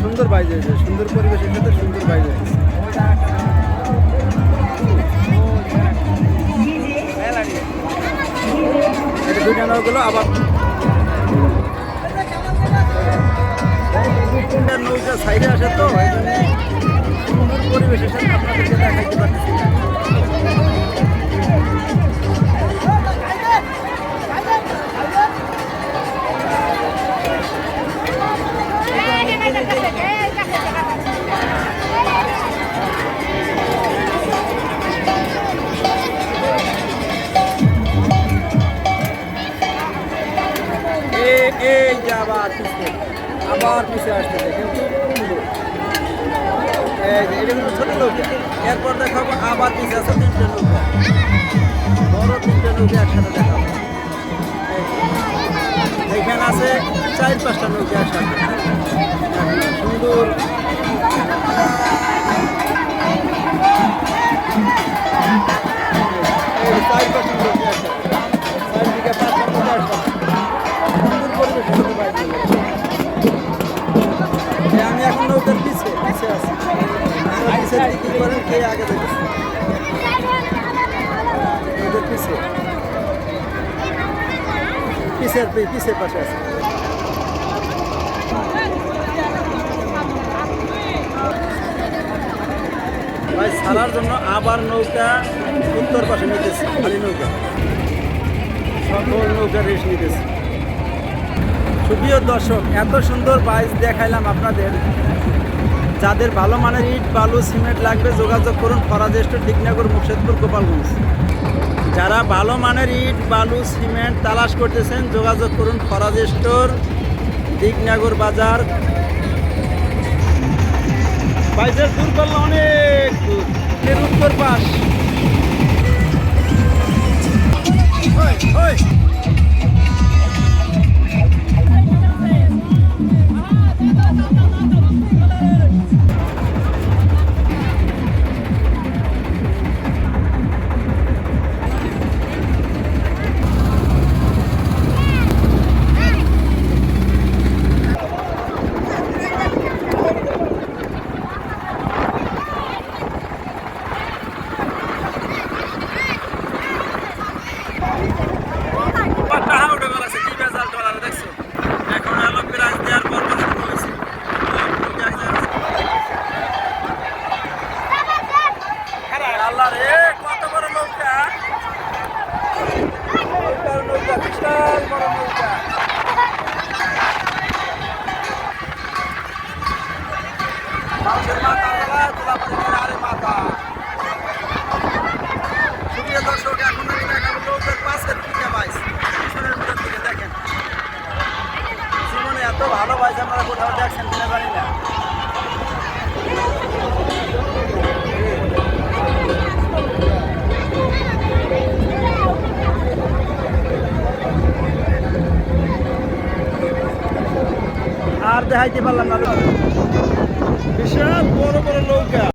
সুন্দর বাইরে হয়েছে সুন্দর পরিবেশের সাথে সুন্দর বাইরে হয়েছে আবার নৌকা সাইডে আসে তো পরিবেশের সাথে আপনাদেরকে দেখাইতে পারতেছি আবার পিছিয়ে আবার পিছিয়ে আসতেছে কিন্তু এরপর দেখাবো আবার পিছিয়ে আছে তিনটে নৌকা। বড় তিনটে নৌকা একসাথে দেখাবো। এখানে আছে চার পাঁচটা নৌকা একসাথে। সুন্দর। দিকে কি করেন খেয়ে আগে দেখেছি পিছে। পিছের পিছের পাশে আছে। ভাই, ছাড়ার জন্য আবার নৌকা উত্তর পাশে নিতেছে, খালি নৌকা। সকল নৌকা রেস নিতেছে। সুপ্রিয় দর্শক, এত সুন্দর বাইস দেখাইলাম আপনাদের। যাদের ভালো মানের ইট, বালু, সিমেন্ট লাগবে, যোগাযোগ করুন ফরাজেষ্ট দিকনগর মুর্শিদপুর গোপালগঞ্জ। যারা ভালো মানের ইট, বালু, সিমেন্ট তালাশ করতেছেন, যোগাযোগ করুন ফরাজেস্টোর দিকনগর বাজার। বাইসের দূর করলে অনেক দূর। উত্তর পাশ। দর্শক এখন নৌকার পাশের দিকে বাইস পিছনের ভিতর দিকে দেখেন জীবনে এত ভালো বাইস আপনারা কোথাও দেখছেন কিনা না আর দেখাইতে পারলাম না। বিশাল বড় বড় নৌকা।